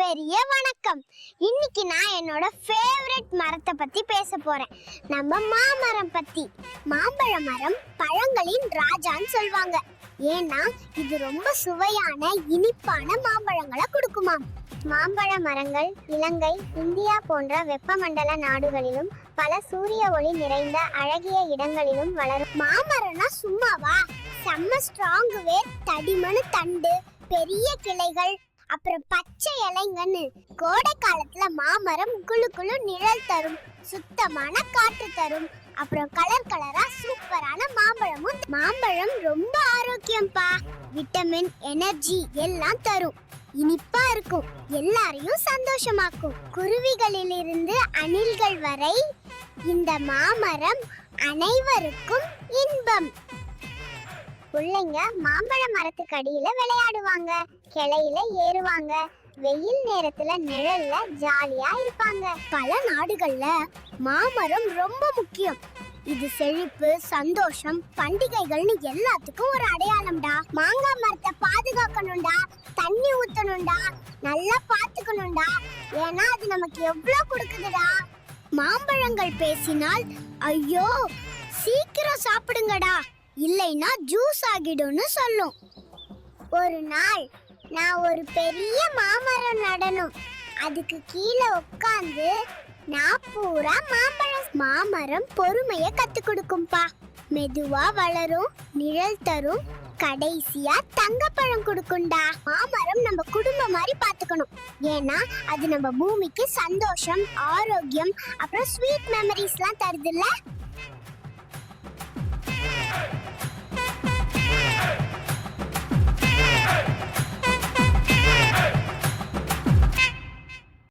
பெரிய வணக்கம். இன்னைக்கு நான் என்னோட ஃபேவரட் மரத்தை பத்தி பேச போறேன். நம்ம மாமரம் பத்தி. மாம்பழ மரம் பழங்களின் ராஜான்னு சொல்வாங்க. ஏன்னா இது ரொம்ப சுவையான இனிப்பான மாம்பழங்களை கொடுக்குமாம் மாம்பழ மரங்கள் இலங்கை இந்தியா போன்ற வெப்பமண்டல நாடுகளிலும் பல சூரிய ஒளி நிறைந்த அழகிய இடங்களிலும் வளரும். மாமரம்னா சும்மாவா? செம்ம ஸ்ட்ராங் வேர் தடிமனு தண்டு பெரிய கிளைகள் அப்புறம் பச்சை இலைங்கன்னு கோடை காலத்துல மாமரம் குளு குளு நிழல் தரும் சுத்தமான காற்று தரும். அப்புறம் கலர் கலரா சூப்பரான மாம்பழமும் மாம்பழம் ரொம்ப ஆரோக்கியம்ப்பா. விட்டமின் எனர்ஜி எல்லாம் தரும். இனிப்பா இருக்கும். எல்லாரையும் சந்தோஷமாக்கும். குருவிகளிலிருந்து அணில்கள் வரை இந்த மாமரம் அனைவருக்கும் இன்பம். பிள்ளைங்க மாம்பழ மரத்துக்கு அடியில விளையாடுவாங்க கிளையில ஏறுவாங்க. வெயில் நேரத்துல நிழல்ல ஜாலியா இருப்பாங்க. பல நாடுகள்ல மாமரம் ரொம்ப முக்கியம். இது செழிப்பு சந்தோஷம் பண்டிகைகள்னு எல்லாத்துக்கும் ஒரு அடையாளம்டா. மாங்காய் மரத்தை பாதுகாக்கணும்டா தண்ணி ஊத்தணும்டா நல்லா பாத்துக்கணும்டா. ஏன்னா அது நமக்கு எவ்வளவு கொடுக்குதுடா. மாம்பழங்கள் பேசினால் ஐயோ சீக்கிரம் சாப்பிடுங்கடா. இல்லைன்னா ஜூஸ் ஆகிடும்னு சொல்லும். ஒரு நாள் நான் ஒரு பெரிய மாமரம் நடணும். அதுக்கு கீழே உட்காந்து நான் பூரா மாம்பழம் மாமரம் பொறுமைய கத்து கொடுக்கும்பா. மெதுவா வளரும் நிழல் தரும் கடைசியா தங்கப்பழம் கொடுக்கும்டா. மாமரம் நம்ம குடும்பம் மாதிரி பாத்துக்கணும். ஏன்னா அது நம்ம பூமிக்கு சந்தோஷம் ஆரோக்கியம் அப்புறம் ஸ்வீட் மெமரிஸ்லாம் தருதுல்ல.